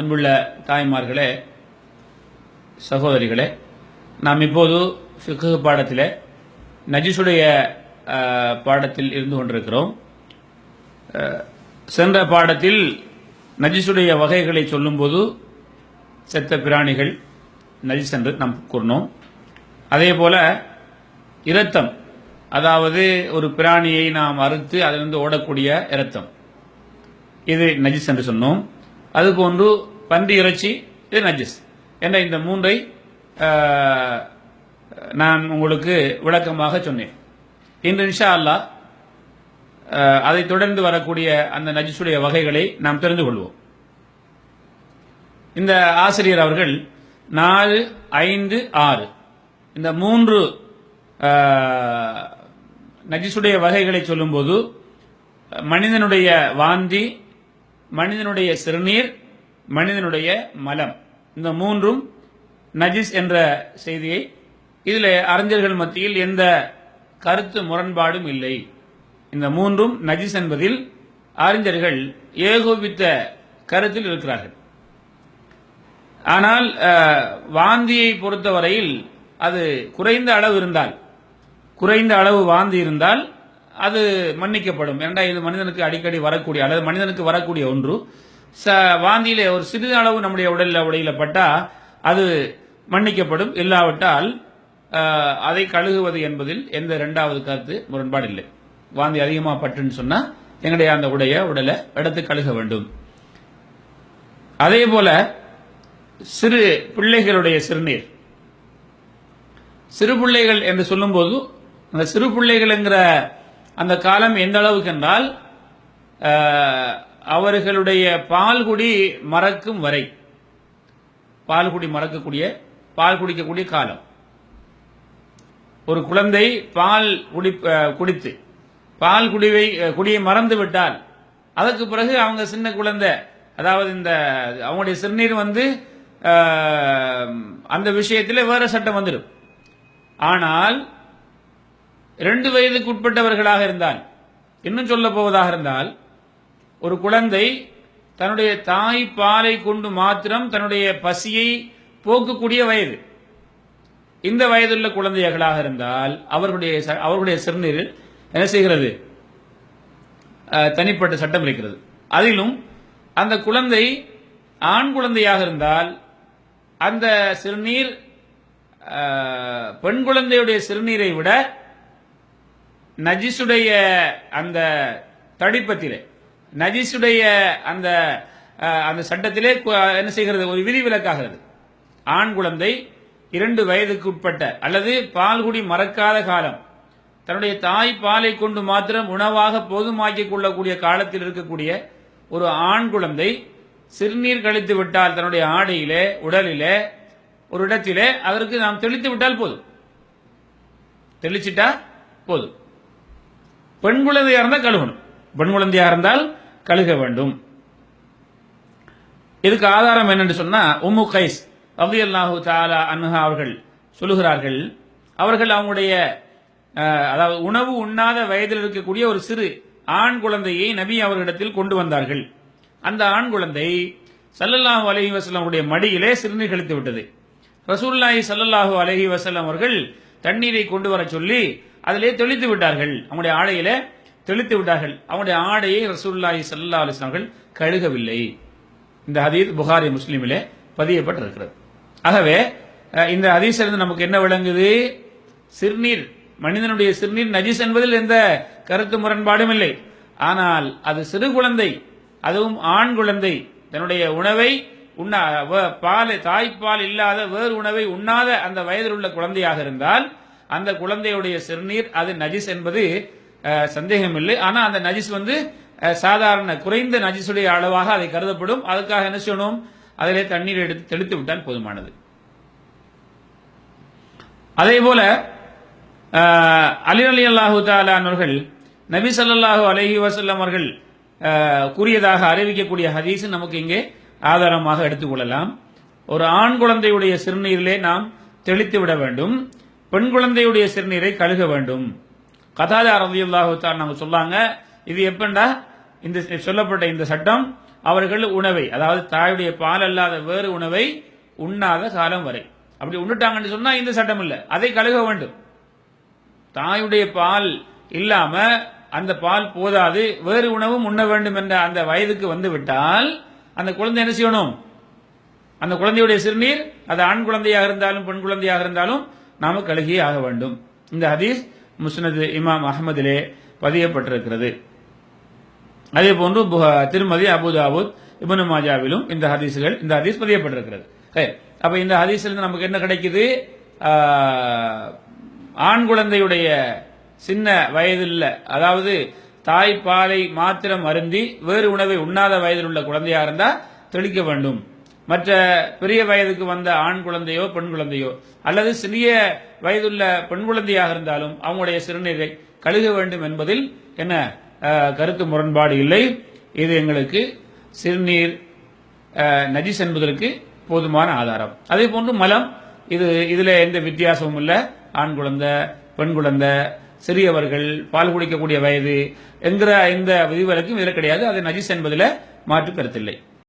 அன்புள்ள தாய்மார்களே சகோதரிகளே நாம் இப்போது ஃபிக்கு பாடத்தில் நஜிசுடைய பாடத்தில் இருந்து கொண்டிருக்கிறோம். சென்ற பாடத்தில் நஜிஸுடைய வகைகளை சொல்லும்போது செத்த பிராணிகள் நஜிஸ் என்று நாம் கூறினோம். அதே போல இரத்தம் அதாவது ஒரு பிராணியை நாம் அறுத்து அதிலிருந்து ஓடக்கூடிய இரத்தம். இது நஜிஸ் என்று சொன்னோம். அதுபோன்று பன்றி இறைச்சி இது நஜிஸ் என்ற இந்த மூன்றை நான் உங்களுக்கு விளக்கமாக சொன்னேன். இன்று இன்ஷா அல்லாஹ் அதை தொடர்ந்து வரக்கூடிய அந்த நஜிஸுடைய வகைகளை நாம் தெரிந்து கொள்வோம். இந்த ஆசிரியர் அவர்கள் நாலு ஐந்து ஆறு இந்த மூன்று நஜிசுடைய நஜிஸுடைய வகைகளை சொல்லும்போது மனிதனுடைய வாந்தி மனிதனுடைய சிறுநீர் மனிதனுடைய மலம். இந்த மூன்றும் நஜிஸ் என்ற செய்தியை இதில் அறிஞர்கள் மத்தியில் எந்த கருத்து முரண்பாடும் இல்லை. இந்த மூன்றும் நஜிஸ் என்பதில் அறிஞர்கள் ஏகோபித்த கருத்தில் இருக்கிறார்கள். ஆனால் வாந்தியை பொறுத்தவரையில் அது குறைந்த அளவு இருந்தால் குறைந்த அளவு வாந்தி இருந்தால் அது மன்னிக்கப்படும். ஏன்டா இது மனிதனுக்கு அடிக்கடி வரக்கூடிய அல்லது மனிதனுக்கு வரக்கூடிய ஒன்று. ச வாந்தியிலே ஒரு சிறிது அளவு நம்முடைய உடலில் உடையில் பட்டா அது மன்னிக்கப்படும். இல்லாவிட்டால் அதை கழுகுவது என்பதில் எந்த இரண்டாவது கருத்து முரண்பாடு இல்லை. வாந்தி அதிகமாக பட்டுன்னு சொன்னால் எங்களுடைய அந்த உடைய உடலை எடுத்து கழுக வேண்டும். அதே போல சிறு பிள்ளைகளுடைய சிறுநீர். சிறு பிள்ளைகள் என்று சொல்லும்போது அந்த சிறு பிள்ளைகள்ங்கிற அந்த காலம் எந்த அளவுக்கு என்றால் அவர்களுடைய பால்குடி மறக்கும் வரை பால்குடி மறக்கக்கூடிய பால் குடிக்கக்கூடிய காலம். ஒரு குழந்தை பால் குடி குடித்து பால் குடிவை குடியை மறந்து விட்டால் அதற்கு பிறகு அவங்க சின்ன குழந்தை அதாவது இந்த அவங்களுடைய சிறுநீர் வந்து அந்த விஷயத்தில் வேற சட்டம் வந்துடும். ஆனால் இரண்டு வயதுக்கு உட்பட்டவர்களாக இருந்தால் இன்னும் சொல்ல போவதாக இருந்தால் ஒரு குழந்தை தன்னுடைய தாய் பாலை கொண்டு மாத்திரம் தன்னுடைய பசியை போக்கக்கூடிய வயது. இந்த வயதுள்ள குழந்தைகளாக இருந்தால் அவர்களுடைய ச- அவர்களுடைய சிறுநீரில் என்ன செய்கிறது? தனிப்பட்ட சட்டம் இருக்கிறது. அதிலும் அந்த குழந்தை ஆண் குழந்தையாக இருந்தால் அந்த சிறுநீர் பெண் குழந்தையுடைய சிறுநீரை விட நஜிசுடைய அந்த தடிப்பத்திலே நஜிசுடைய அந்த அந்த சட்டத்திலே என்ன செய்கிறது? ஒரு விதிவிலக்காகிறது ஆண் குழந்தை இரண்டு வயதுக்கு உட்பட்ட அல்லது பால்குடி மறக்காத காலம் தன்னுடைய தாய் பாலை கொண்டு மாத்திரம் உணவாக போதுமாக்கிக் கொள்ளக்கூடிய காலத்தில் இருக்கக்கூடிய ஒரு ஆண் குழந்தை சிறுநீர் கழித்து விட்டால் தன்னுடைய ஆடையிலே உடலிலே ஒரு இடத்திலே அதற்கு நாம் தெளித்து விட்டால் போதும். தெளிச்சிட்டா போதும். பெண் குழந்தையா இருந்தால் கழுகணும் பெண் குழந்தையா இருந்தால் கழுக வேண்டும். இதுக்கு ஆதாரம் என்னன்னு சொன்னா உம்மு கைஸ் ரலியல்லாஹு தாலா அன்ஹா அவர்கள் சொல்லுகிறார்கள். அவர்கள் அவங்களுடைய அஹ், அதாவது உணவு உண்ணாத வயதில் இருக்கக்கூடிய ஒரு சிறு ஆண் குழந்தையை நபி அவர்களிடத்தில் கொண்டு வந்தார்கள். அந்த ஆண் குழந்தை சல்லல்லாஹு அலஹி வஸல்லம் அவருடைய மடியிலே சிறுநீர் கழித்து விட்டது. ரசூல்லாஹி சல்லல்லாஹு அலஹி வஸல்லம் அவர்கள் தண்ணீரை கொண்டு வர சொல்லி அதிலே தெளித்து விட்டார்கள். அவங்களுடைய ஆடையிலே தெளித்து விட்டார்கள். அவங்களுடைய ஆடையை ரசூலுல்லாஹி சல்லா அலிஸ்லாம்கள் கழுகவில்லை. இந்த ஹதீஸ் புகாரி முஸ்லீமிலே பதியப்பட்டிருக்கிறது. ஆகவே இந்த ஹதீஸிலிருந்து நமக்கு என்ன விளங்குது? சிறுநீர் மனிதனுடைய சிறுநீர் நஜிஸ் என்பதில் எந்த கருத்து முரண்பாடும் இல்லை. ஆனால் அது சிறு குழந்தை அதுவும் ஆண் குழந்தை தன்னுடைய உணவை உண்ணா வ- பால் தாய்ப்பால் இல்லாத வேறு உணவை உண்ணாத அந்த வயதில் உள்ள குழந்தையாக இருந்தால் அந்த குழந்தையுடைய சிறுநீர் அது நஜிஸ் என்பது அஹ், சந்தேகம் இல்லை ஆனா அந்த நஜிஸ் வந்து சாதாரண குறைந்த நஜிஸுடைய அளவாக அதை கருதப்படும். அதுக்காக என்ன செய்யணும்? அதிலே தண்ணீர் எடுத்து தெளித்து விட்டால் போதுமானது. அதே போல அலி அலி அல்லாஹு தாலானவர்கள் நபி சல்லாஹு அலஹி வசல்லம் அவர்கள் கூறியதாக அறிவிக்கக்கூடிய ஹதீஸ் நமக்கு இங்கே ஆதாரமாக எடுத்துக்கொள்ளலாம் ஒரு ஆண் குழந்தையுடைய சிறுநீரிலே நாம் தெளித்து விட வேண்டும். பெண் குழந்தையுடைய சிறுநீரை கழுக வேண்டும். கதாதா ரலியல்லாஹு நம்ம சொல்லாங்க இது எப்பண்டா இந்த சொல்லப்பட்ட இந்த சட்டம் அவர்கள் உணவை அதாவது தாயுடைய பால் அல்லாத வேறு உணவை உண்ணாத காலம் வரை. அப்படி உண்ணுட்டாங்கன்னு சொன்னா இந்த சட்டம் இல்லை. அதை கழுக வேண்டும். தாயுடைய பால் இல்லாம அந்த பால் போதாது வேறு உணவும் உண்ண வேண்டும் என்ற அந்த வயதுக்கு வந்து விட்டால் அந்த குழந்தை என்ன செய்யணும்? அந்த குழந்தையுடைய சிறுநீர் அது ஆண் குழந்தையாக இருந்தாலும் பெண் குழந்தையாக இருந்தாலும் நாம கழுகியே ஆக வேண்டும். இந்த ஹதீஸ் முஸ்னது இமாம் அகமதிலே பதியப்பட்டிருக்கிறது. அதே போன்று புக- திருமதி அபுதாபுத் இப்னு மாஜாவிலும் இந்த ஹதீஸுகள் இந்த ஹதீஸ் பதியப்பட்டிருக்கிறது. அப்ப இந்த ஹதீஸ்ல இருந்து நமக்கு என்ன கிடைக்குது? ஆண் குழந்தையுடைய சின்ன வயதில் அதாவது தாய்ப்பாலை மாத்திரம் அருந்தி வேறு உணவை உண்ணாத வயதில் உள்ள குழந்தையா இருந்தா தெளிக்க வேண்டும். மற்ற பெரிய வயதுக்கு வந்த ஆண் குழந்தையோ பெண் குழந்தையோ அல்லது சிறிய வயதுள்ள பெண் குழந்தையாக இருந்தாலும் அவங்களுடைய சிறுநீரை கழுக வேண்டும் என்பதில் என்ன கருத்து முரண்பாடு இல்லை. இது எங்களுக்கு சிறுநீர் நஜிஸ் என்பதற்கு போதுமான ஆதாரம். அதே போன்று மலம் இது இதுல எந்த வித்தியாசமும் இல்லை. ஆண் குழந்தை பெண் குழந்தை சிறியவர்கள் பால் குடிக்கக்கூடிய வயது என்கிற இந்த விதிவிலக்கும் இதில் கிடையாது. அது நஜிஸ் என்பதில் மாற்று கருத்தில்லை